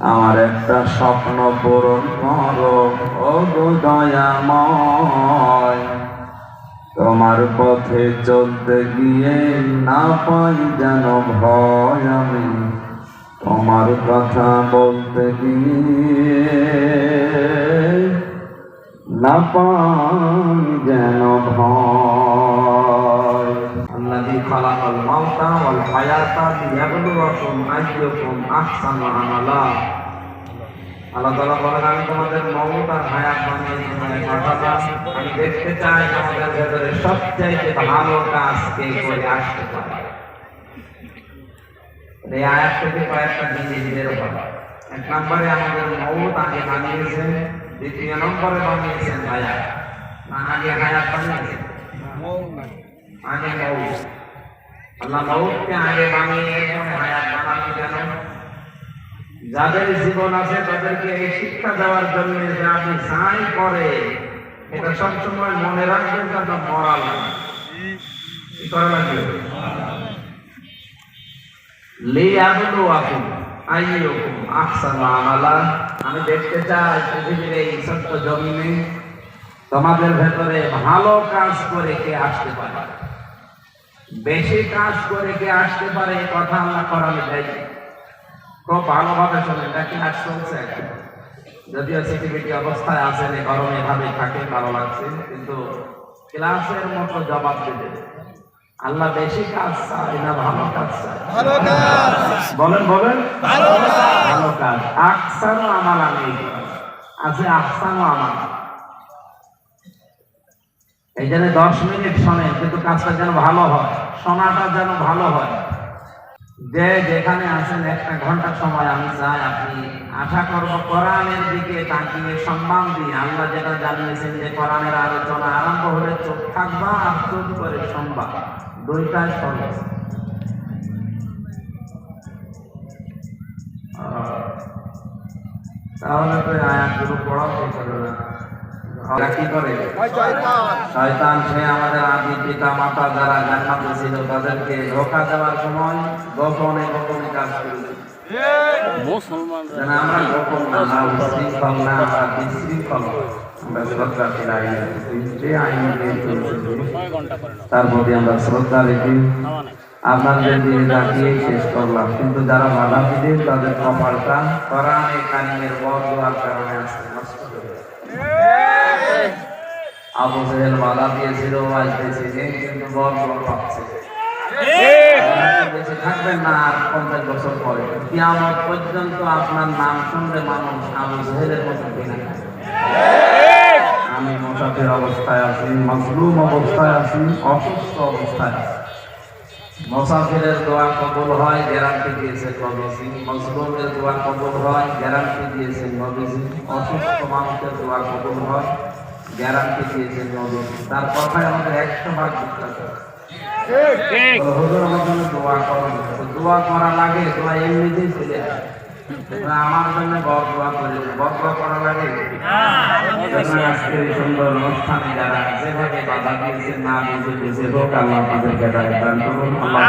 আমার একটা স্বপ্ন পূরণ করো দয়াময়। তোমার পথে চলতে গিয়ে না পাই যেন ভয় আমি। তোমার কথা বলতে গিয়ে না পাই আল্লাহ তাআলা বলেন আমি তোমাদের মমত আর হায়াত বানিয়েছি মানে আমি দেখতে চাই আমাদের ভেতরে সবচাইতে ভালো কাজ কে করে আসতে পারে এই আয়াত থেকে কয়েকটা জিনিস বের হবে এক নম্বরে আমাদের মৌত আগে বানিয়েছেন দ্বিতীয় নম্বরে বানিয়েছেন হায়াত না আগে হায়াত বানিয়েছেন আগে মৌত যাদের জীবন আছে তাদেরকে এই শিক্ষা দেওয়ার জন্য যে আপনি করে, এটা সবসময় মনে রাখবেন মরা লাগে আমি দেখতে চাই পৃথিবীর এই ছোট্ট জমিনে তোমাদের ভেতরে ভালো কাজ করে কে আসতে পারে। বেশি কাজ করে কে আসতে পারে এই কথা আল্লাহ করালে দেয়। খুব ভালোভাবে শোনেন এটা কি আজ চলছে যদিও সিটিভিটি অবস্থায় আছেন এই গরমে এভাবে থাকে ভালো লাগছে কিন্তু ক্লাসের মতো জবাব দেবে আল্লাহ বেশি কাজ চায় না ভালো কাজ চায়। বলেন বলেন। ভালো কাজ। আকসানও আমার আমি আছে আকসানও আমার এই জন্য দশ মিনিট শোনেন, কিন্তু কাজটা যেন ভালো হয়, শোনাটা যেন ভালো হয়। যে যেখানে আছেন, একটা ঘণ্টা সময় আমি চাই আপনি আশা করব কোরআনের দিকে তাকিয়ে সম্মান দিয়ে আল্লাহ যেটা জানিয়েছেন যে কোরআনের আলোচনা আরম্ভ হলে চোখ থাকবা আর চোখ করে শুনবা। দুইটাই সহজ তাহলে তো আয়াতগুলো পড়াও করবে না ওরা কি করে? শয়তান সে আমাদের আদি পিতা মাতা যারা জান্নাতে ছিল তাদেরকে ধোকা দেওয়ার সময় গোপনে গোপনে কাজ করেছে আমরা গোপন না না উশৃঙ্খল না আমরা বিশৃঙ্খল আমরা শ্রদ্ধাশীল আইন যে আইন তার প্রতি আমরা শ্রদ্ধা রেখে আপনাদের দিয়ে তাকিয়ে শেষ করলাম। কিন্তু যারা বাধা দিলে তাদের কপালটা কোরআনে কারিমের বর দেওয়ার কারণে আবু জেহেল বাধা দিয়েছিল আজ কিন্তু বর বর পাচ্ছে। বেঁচে থাকবেন না আর পঞ্চাশ বছর পরে। কিয়ামত পর্যন্ত আপনার নাম শুনলে মানুষ আবু জেহেলের মতো কিনা আমি মোসাফের অবস্থায় আছি মজলুম অবস্থায় আছি অসুস্থ অবস্থায় আছি। মোসাফিরের দোয়া কবুল হয় গ্যারান্টি দিয়েছে নবীজি মজলুমের দোয়া কবুল হয় গ্যারান্টি দিয়েছে নবীজি অসুস্থ মানুষের দোয়া কবুল হয়। গ্যারান্টি দিয়েছে নবীজি তার কথায় আমাদের একশো ভাগ বিশ্বাস হুজুর আমার জন্য দোয়া করুন দোয়া করা লাগে দোয়া এমনিতেই চলে আসে আমার জন্য বর দোয়া করে বর দোয়া করা লাগে জন্য আজকের এই সুন্দর অনুষ্ঠানে যারা যেভাবে বাধা দিয়েছে না বুঝে বুঝে হোক আল্লাহ তাদেরকে দান করুন। আল্লাহ